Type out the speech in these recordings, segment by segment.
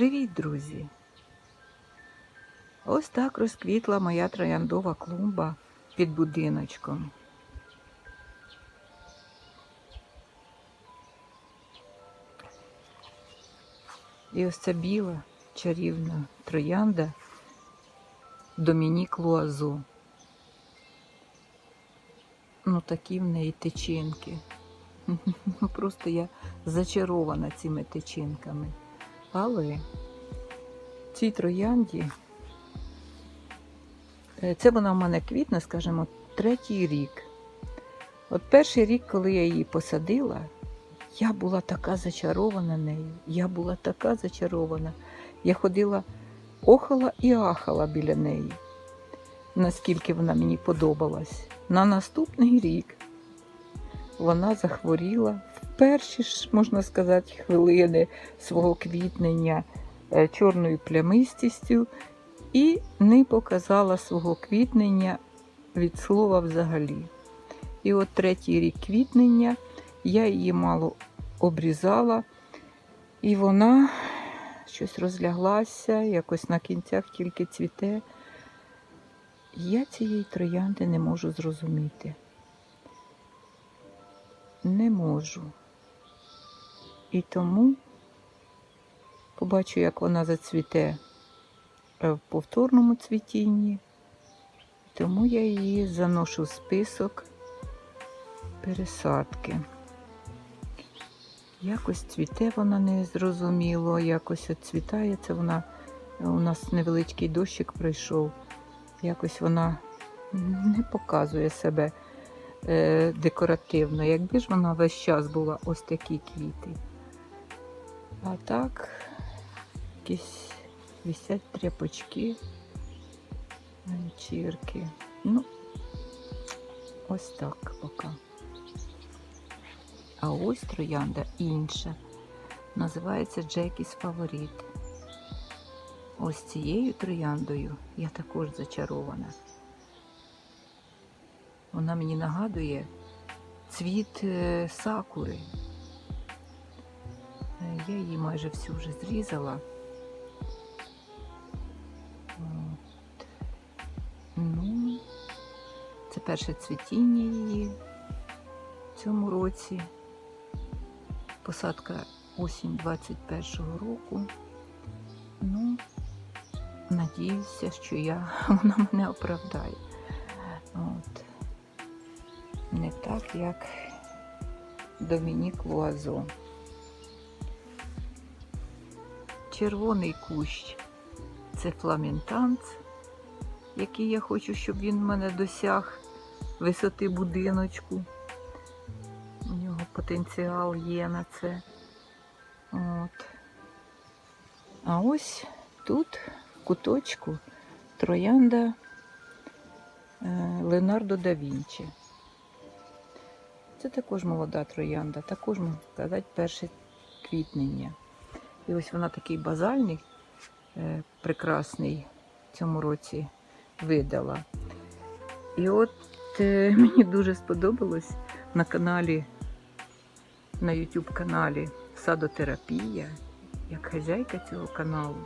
Привіт, друзі! Ось так розквітла моя трояндова клумба під будиночком. І ось ця біла чарівна троянда Домінік Луазо. Ну такі в неї тичинки. Просто я зачарована цими тичинками. Але цій троянді, е, це вона в мене квітне, скажімо, третій рік. От перший рік, коли я її посадила, я була така зачарована нею. Я була така зачарована. Я ходила, охала і ахала біля неї, наскільки вона мені подобалась. На наступний рік вона захворіла перші ж, можна сказати, хвилини свого квітнення е, чорною плямистістю і не показала свого квітнення від слова взагалі. І от третій рік квітнення я її мало обрізала, і вона щось розляглася, якось на кінцях тільки цвіте. Я цієї троянди не можу зрозуміти. Не можу. І тому побачу, як вона зацвіте е, в повторному цвітінні. Тому я її заношу в список пересадки. Якось цвіте вона незрозуміло, якось цвітає. Це вона у нас невеличкий дощик пройшов. Якось вона не показує себе е, декоративно. Якби ж вона весь час була ось такі квіти. А так, якісь висять тряпочки, ганчірки. Ну, ось так поки. А ось троянда інша. Називається Джекіс Фаворіт. Ось цією трояндою я також зачарована. Вона мені нагадує цвіт е, сакури. Я її майже всю вже зрізала. От. Ну, це перше цвітіння її в цьому році. Посадка осінь 21-го року. Ну, надіюся, що я, вона мене оправдає. От. Не так, як Домінік Луазо. Червоний кущ це фламентанц, який я хочу, щоб він в мене досяг висоти будиночку. У нього потенціал є на це. От. А ось тут, в куточку, троянда е, Леонардо да Вінчі. Це також молода троянда, також, можна сказати, перше квітнення. І ось вона такий базальний, е, прекрасний в цьому році видала. І от е, мені дуже сподобалось на каналі, на YouTube каналі Садотерапія, як хазяйка цього каналу,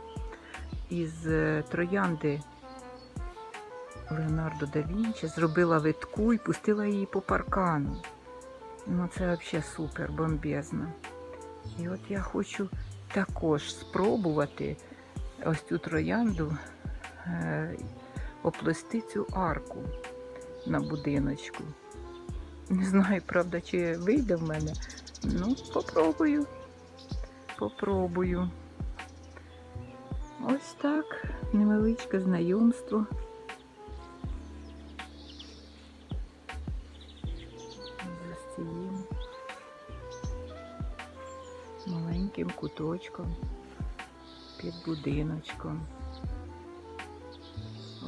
із е, троянди Леонардо да Вінчі зробила витку і пустила її по паркану. Ну, це взагалі супер, бомбезно. І от я хочу також спробувати ось цю троянду е, оплести цю арку на будиночку. Не знаю, правда, чи вийде в мене. Ну, попробую. Попробую. Ось так. Невеличке знайомство. Маленьким куточком під будиночком.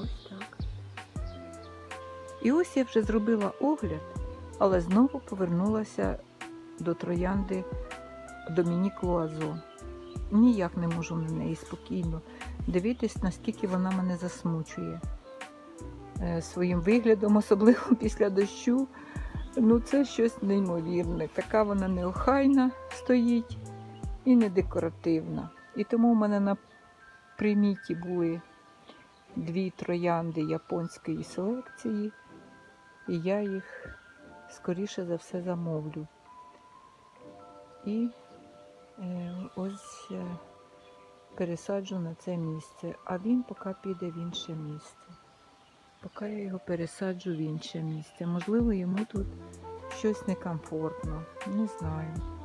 Ось так. І ось я вже зробила огляд, але знову повернулася до троянди Домінік Луазо. Ніяк не можу на неї спокійно дивитись, наскільки вона мене засмучує е, своїм виглядом, особливо після дощу. Ну, це щось неймовірне. Така вона неохайна стоїть і не декоративна. І тому в мене на приміті були дві троянди японської селекції, і я їх скоріше за все замовлю. І е, ось е, пересаджу на це місце, а він поки піде в інше місце. Поки я його пересаджу в інше місце. Можливо, йому тут щось некомфортно. Не знаю.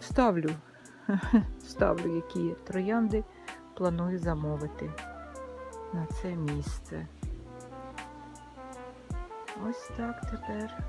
Вставлю, вставлю, які троянди планую замовити на це місце. Ось так тепер.